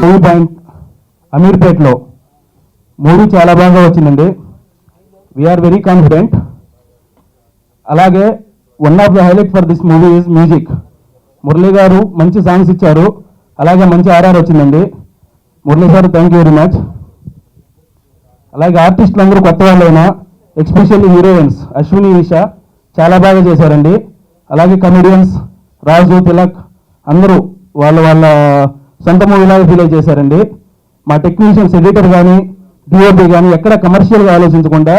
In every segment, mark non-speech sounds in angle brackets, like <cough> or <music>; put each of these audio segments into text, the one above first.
Movie point అమీర్పేట్లో movie చాలా బాగా వచ్చిందండి. వీఆర్ వెరీ కాన్ఫిడెంట్ అలాగే one of the highlight for this movie is music Murali garu మంచి songs ఇచ్చారు. అలాగే మంచి ఆర్ఆర్ వచ్చిందండి. మురళి గారు థ్యాంక్ యూ వెరీ మచ్ అలాగే ఆర్టిస్టులు అందరూ కొత్త వాళ్ళైనా ఎస్పెషల్లీ హీరోయిన్స్ అశ్విని ఈషా చాలా బాగా చేశారండి. అలాగే కమెడియన్స్ రాజు తిలక్ అందరూ వాళ్ళ వాళ్ళ సొంత మూవీలాగా ఫీల్ చేశారండి. మా టెక్నీషియన్స్ ఎడిటర్ కానీ డిఓపి కానీ ఎక్కడ కమర్షియల్గా ఆలోచించకుండా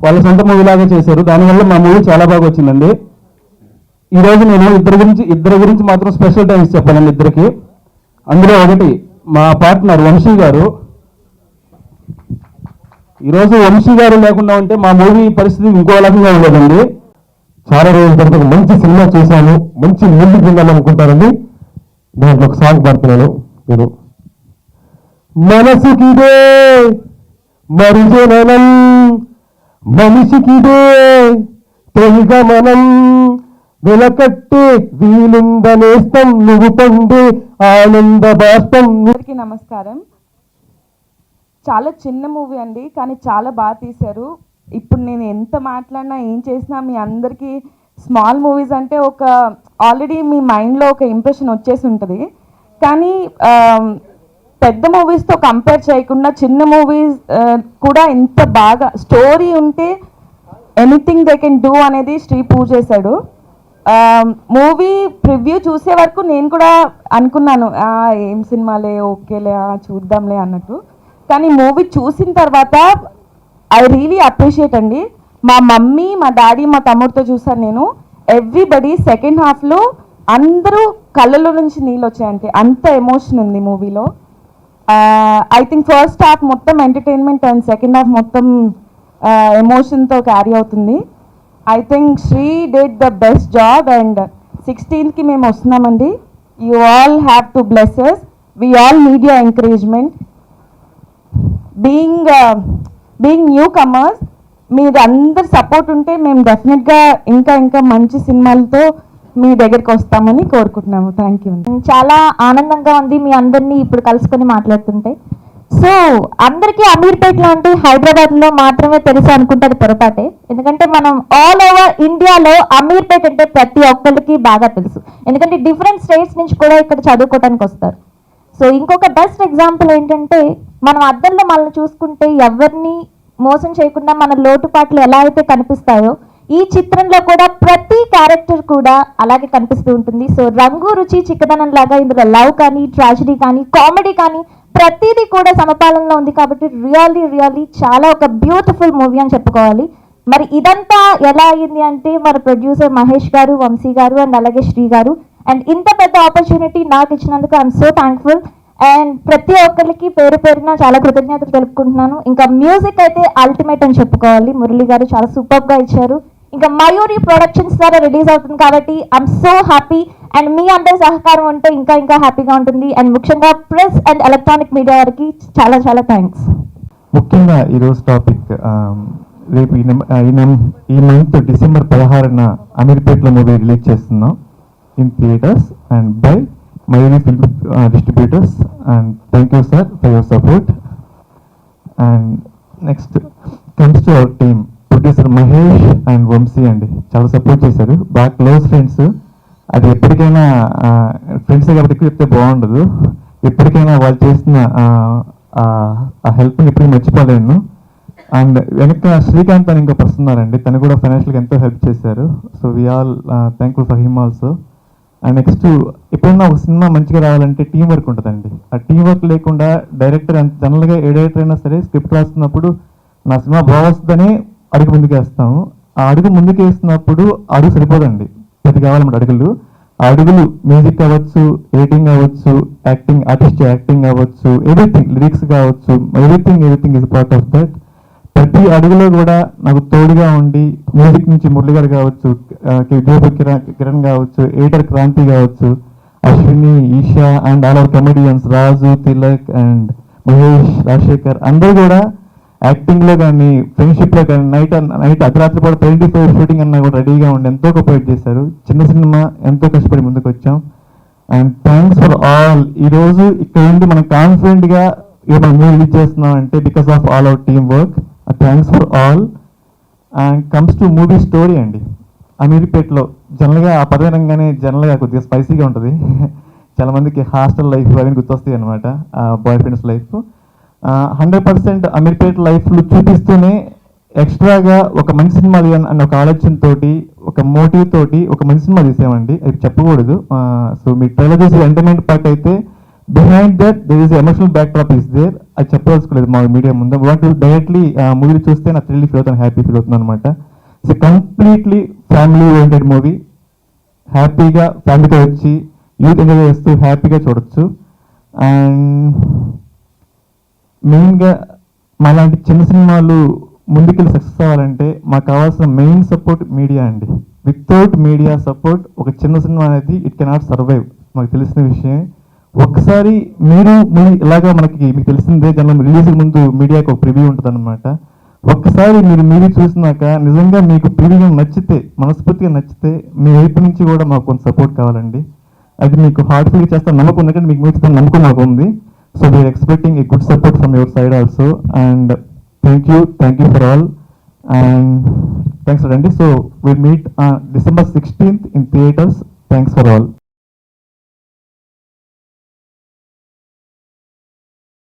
వాళ్ళ సొంత మూవీలాగా చేశారు. దానివల్ల మా మూవీ చాలా బాగా వచ్చిందండి. ఈ రోజు నేను ఇద్దరి గురించి ఇద్దరి గురించి మాత్రం స్పెషల్ థ్యాంక్స్ చెప్పాలండి ఇద్దరికి. అందులో ఒకటి మా పార్ట్నర్ వంశీ గారు. ఈరోజు వంశీ గారు లేకుండా ఉంటే మా మూవీ పరిస్థితి ఇంకో రకంగా ఉండదండి. చాలా రోజుల తర్వాత మంచి సినిమా చూశాను. మంచి ముందుకు వెళ్దాం అనుకుంటారండి. దాంట్లో ఒక సాంగ్ పాడుతున్నాను. మీరు. మనసుకిదే మరుజననం మనిషికిదే తెగమనం వెలకట్టే వీలుందనేస్తం నువ్వు పండే ఆనంద బాష్పం అందరికీ నమస్కారం. చాలా చిన్న మూవీ అండి కానీ చాలా బాగా తీశారు. ఇప్పుడు నేను ఎంత మాట్లాడినా ఏం చేసినా మీ అందరికీ స్మాల్ మూవీస్ అంటే ఒక ఆల్రెడీ మీ మైండ్లో ఒక ఇంప్రెషన్ వచ్చేసి ఉంటుంది. కానీ పెద్ద మూవీస్తో కంపేర్ చేయకుండా చిన్న మూవీస్ కూడా ఇంత బాగా స్టోరీ ఉంటే ఎనీథింగ్ దే కెన్ డూ అనేది శ్రీ పూజ చేశాడు. మూవీ ప్రివ్యూ చూసే వరకు నేను కూడా అనుకున్నాను ఏం సినిమాలే ఓకేలే చూద్దాంలే అన్నట్టు. కానీ మూవీ చూసిన తర్వాత ఐ రియలీ అప్రిషియేట్ అండి. మా మమ్మీ మా డాడీ మా తమ్ముడితో చూసాను నేను. ఎవ్రీబడి సెకండ్ హాఫ్లో అందరూ కళ్ళలో నుంచి నీళ్ళు వచ్చాయంటే అంత ఎమోషన్ ఉంది మూవీలో ఐ థింక్ ఫస్ట్ హాఫ్ మొత్తం ఎంటర్టైన్మెంట్ అండ్ సెకండ్ హాఫ్ మొత్తం uh, ఎమోషన్తో క్యారీ అవుతుంది. I think Sri did the best job and సిక్స్టీన్త్కి మేము వస్తున్నామండి. You all have to blesses we all need encouragement being being newcomers మీరు అందరు support ఉంటే మేము డెఫినెట్గా ఇంకా ఇంకా మంచి సినిమాలతో మీ దగ్గరికి వస్తామని కోరుకుంటున్నాము. థ్యాంక్ యూ చాలా ఆనందంగా ఉంది మీ అందరినీ ఇప్పుడు కలుసుకొని మాట్లాడుతుంటే. సో అందరికీ అమీర్పేట్లో అంటే హైదరాబాద్లో మాత్రమే తెలుసు అనుకుంటుంది పొరపాటే. ఎందుకంటే మనం ఆల్ ఓవర్ ఇండియాలో అమీర్పేట్ అంటే ప్రతి ఒక్కరికి బాగా తెలుసు. ఎందుకంటే డిఫరెంట్ స్టేట్స్ నుంచి కూడా ఇక్కడ చదువుకోవడానికి వస్తారు. సో ఇంకొక బెస్ట్ ఎగ్జాంపుల్ ఏంటంటే మనం అద్దంలో మనల్ని చూసుకుంటే ఎవరిని మోసం చేయకుండా మన లోటుపాట్లు ఎలా అయితే కనిపిస్తాయో ఈ చిత్రంలో కూడా ప్రతి క్యారెక్టర్ కూడా అలాగే కనిపిస్తూ ఉంటుంది. సో రంగు రుచి చిక్కదనం లాగా ఇందులో లవ్ కానీ ట్రాజడీ కానీ కామెడీ కానీ ప్రతిదీ కూడా సమపాలనలో ఉంది కాబట్టి రియల్లీ రియల్లీ చాలా ఒక బ్యూటిఫుల్ మూవీ అని చెప్పుకోవాలి. మరి ఇదంతా ఎలా అయింది అంటే మన ప్రొడ్యూసర్ మహేష్ గారు వంశీ గారు అండ్ అలాగే శ్రీ గారు. అండ్ ఇంత పెద్ద ఆపర్చునిటీ నాకు ఇచ్చినందుకు ఐఎమ్ సో థ్యాంక్ఫుల్ అండ్ ప్రతి ఒక్కరికి పేరు పేరున చాలా కృతజ్ఞతలు తెలుపుకుంటున్నాను. ఇంకా మ్యూజిక్ అయితే అల్టిమేట్ అని చెప్పుకోవాలి. మురళి గారు చాలా సూపర్గా ఇచ్చారు. ఇంకా మయూరి ప్రొడక్షన్స్ ద్వారా రిలీజ్ అవుతుంది కాబట్టి ఐఎమ్ సో హ్యాపీ అండ్ మీ అందరి సహకారం ఉంటే ఇంకా ఇంకా హ్యాపీగా ఉంటుంది. అండ్ ముఖ్యంగా ప్రెస్ అండ్ ఎలక్ట్రానిక్ మీడియా వారికి చాలా చాలా థ్యాంక్స్ ముఖ్యంగా ఈరోజు టాపిక్ రేపు ఈ ఈ మంత్ డిసెంబర్ పదహారున అమీర్పేట్లో మూవీ రిలీజ్ చేస్తున్నాం. In theatres and by Mayuri film distributors and thank you sir for your support and next comes to our team producer Mahesh and Vamsi అండి. చాలా సపోర్ట్ చేశారు. బాగా క్లోజ్ ఫ్రెండ్స్ అది ఎప్పటికైనా friends కాబట్టి ఎక్కువ చెప్తే బాగుండదు. ఎప్పటికైనా వాళ్ళు చేసిన ఆ, హెల్ప్ని ఇప్పుడు మర్చిపోలేను. అండ్ వెనక శ్రీకాంత్ అని ఇంకో పర్సన్ ఉన్నారండి. తను కూడా ఫైనాన్షియల్గా ఎంతో హెల్ప్ చేశారు. So we all thankful for him also and next ఎప్పుడన్నా ఒక సినిమా మంచిగా రావాలంటే టీం వర్క్ ఉంటుందండి. ఆ టీం వర్క్ లేకుండా డైరెక్టర్ జనరల్గా ఏ డైరెక్టర్ అయినా సరే స్క్రిప్ట్ రాస్తున్నప్పుడు నా సినిమా బాగొస్తుందని అడుగు ముందుకు వేస్తాము. ఆ అడుగు ముందుకు వేస్తున్నప్పుడు అడుగు సరిపోదండి. ప్రతి కావాలన్నమాట అడుగులు? ఆ అడుగులు మ్యూజిక్ కావచ్చు ఎడిటింగ్ అవ్వచ్చు యాక్టింగ్ ఆర్టిస్ట్ యాక్టింగ్ అవ్వచ్చు ఎవ్రీథింగ్ లిరిక్స్ కావచ్చు everything everything is part of that ప్రతి అడుగులో కూడా నాకు తోడుగా ఉండి మ్యూజిక్ నుంచి మురళి గారు కావచ్చు ఆ, కిరణ్ కిరణ్ కావచ్చు ఎయిటర్ క్రాంతి కావచ్చు Ashwini Esha and all our comedians Raju Tilak and Mahesh Rajasekhar అందరూ కూడా యాక్టింగ్లో కానీ ఫ్రెండ్షిప్లో కానీ నైట్ నైట్ అర్ధరాత్రి కూడా ట్వంటీ ఫైవ్ షూటింగ్ అన్నా కూడా రెడీగా ఉండి ఎంతో కోఆపరేట్ చేశారు. చిన్న సినిమా ఎంతో కష్టపడి ముందుకు వచ్చాం. అండ్ థ్యాంక్స్ ఫర్ ఆల్ ఈ రోజు ఇక్కడ నుండి మనం కాన్ఫిడెంట్గా మనం మూవీ రిలీజ్ చేస్తున్నాం అంటే because of all our team work thanks for all and comes to movie story అండి. అమీర్పేట్లో జనరల్గా ఆ పదవి రంగానే జనరల్గా కొద్దిగా స్పైసీగా ఉంటుంది. <laughs> చాలా మందికి హాస్టల్ లైఫ్ అవన్నీ గుర్తొస్తాయి అనమాట boy friends life hundred percent Ameerpet లైఫ్లు చూపిస్తూనే ఎక్స్ట్రాగా ఒక మంచి సినిమా తీయాలని అన్న ఒక ఆలోచనతో ఒక మోటివ్ తోటి ఒక మంచి సినిమా తీసామండి. అది చెప్పకూడదు. సో మీ ట్రైలర్ చేసే ఎంటర్టైన్మెంట్ పార్ట్ అయితే behind that there is emotional backdrop is there అది చెప్పదలుచుకోలేదు మా మీడియా ముందు. వాంట్ డైరెక్ట్లీ మూవీ చూస్తే నాకు థ్రిల్లీ ఫీల్ అవుతాను హ్యాపీ ఫీల్ అవుతుంది అనమాట it's completely family oriented movie హ్యాపీగా ఫ్యామిలీతో వచ్చి యూత్ ఎంజాయ్ చేస్తూ హ్యాపీగా చూడొచ్చు. అండ్ మెయిన్గా మాలాంటి చిన్న సినిమాలు ముందుకెళ్ళి సక్సెస్ అవ్వాలంటే మాకు కావాల్సిన మెయిన్ సపోర్ట్ మీడియా అండి. వితౌట్ మీడియా సపోర్ట్ ఒక చిన్న సినిమా అనేది ఇట్ కెనాట్ సర్వైవ్ మాకు తెలిసిన విషయం ఒకసారి మీరు ఇలాగా మనకి మీకు తెలిసిందే జనరల్ రిలీజ్ ముందు మీడియాకి ఒక ప్రివ్యూ ఉంటుంది అనమాట ఒక్కసారి మీరు మీరు చూసినాక నిజంగా మీకు ప్రివ్యూ నచ్చితే మనస్ఫూర్తిగా నచ్చితే మీ వైపు నుంచి కూడా మాకు కొంత సపోర్ట్ కావాలండి. అది మీకు హార్ట్ఫుల్గా చేస్తాను నమ్మకం ఉంది కానీ మీకు మీకు నమ్మకం నాకు ఉంది. So we are expecting a good support from your side also and thank you thank you for all and thanks అండి so will meet December sixteenth in theatres thanks for all